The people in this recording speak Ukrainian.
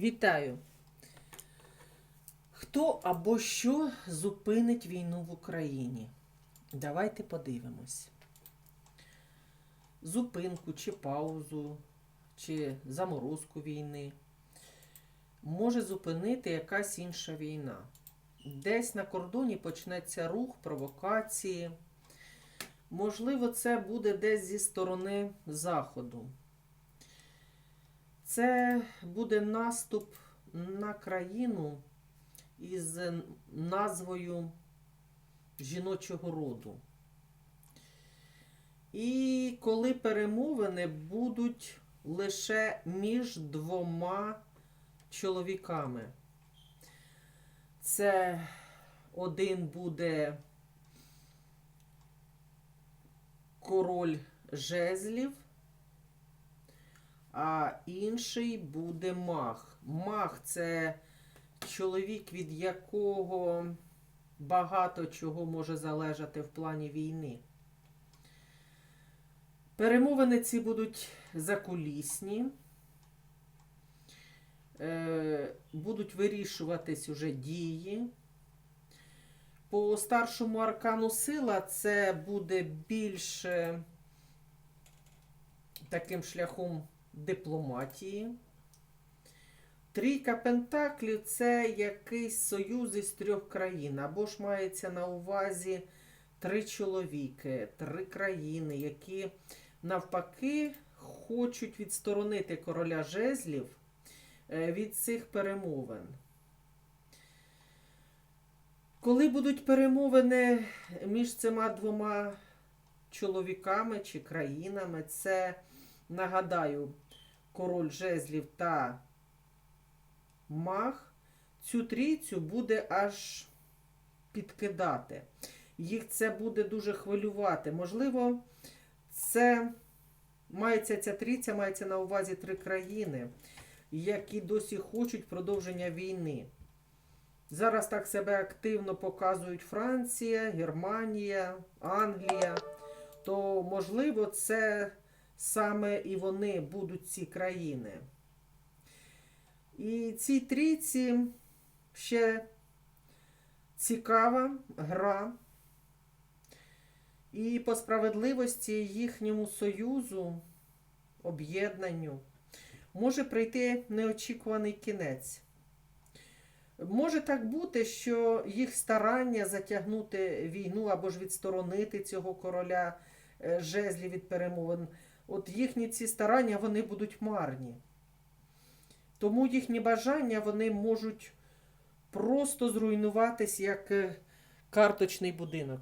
Вітаю! Хто або що зупинить війну в Україні? Давайте подивимось. Зупинку чи паузу, чи заморозку війни може зупинити якась інша війна. Десь на кордоні почнеться рух, провокації. Можливо, це буде десь зі сторони Заходу. Це буде наступ на країну із назвою жіночого роду. І коли перемовини будуть лише між двома чоловіками. Це один буде король жезлів, а інший буде маг. Маг це чоловік, від якого багато чого може залежати в плані війни. Перемовини ці будуть закулісні, е, будуть вирішуватись уже дії. По старшому аркану сила це буде більше таким шляхом дипломатії. Трійка Пентаклів це якийсь союз із трьох країн, або ж мається на увазі три чоловіки, три країни, які навпаки хочуть відсторонити короля жезлів е, від цих перемовин. Коли будуть перемовини між цими двома чоловіками чи країнами, це, нагадаю, король жезлів та маг, цю трійцю буде аж підкидати. Їх це буде дуже хвилювати. Можливо, це мається ця трійця, мається на увазі три країни, які досі хочуть продовження війни. Зараз так себе активно показують Франція, Германія, Англія. То, можливо, це саме і вони будуть ці країни. І цій трійці ще цікава гра. І по справедливості їхньому союзу, об'єднанню, може прийти неочікуваний кінець. Може так бути, що їх старання затягнути війну або ж відсторонити цього короля е, жезлів від перемовин, от їхні ці старання вони будуть марні. Тому їхні бажання вони можуть просто зруйнуватись як е, карточний будинок.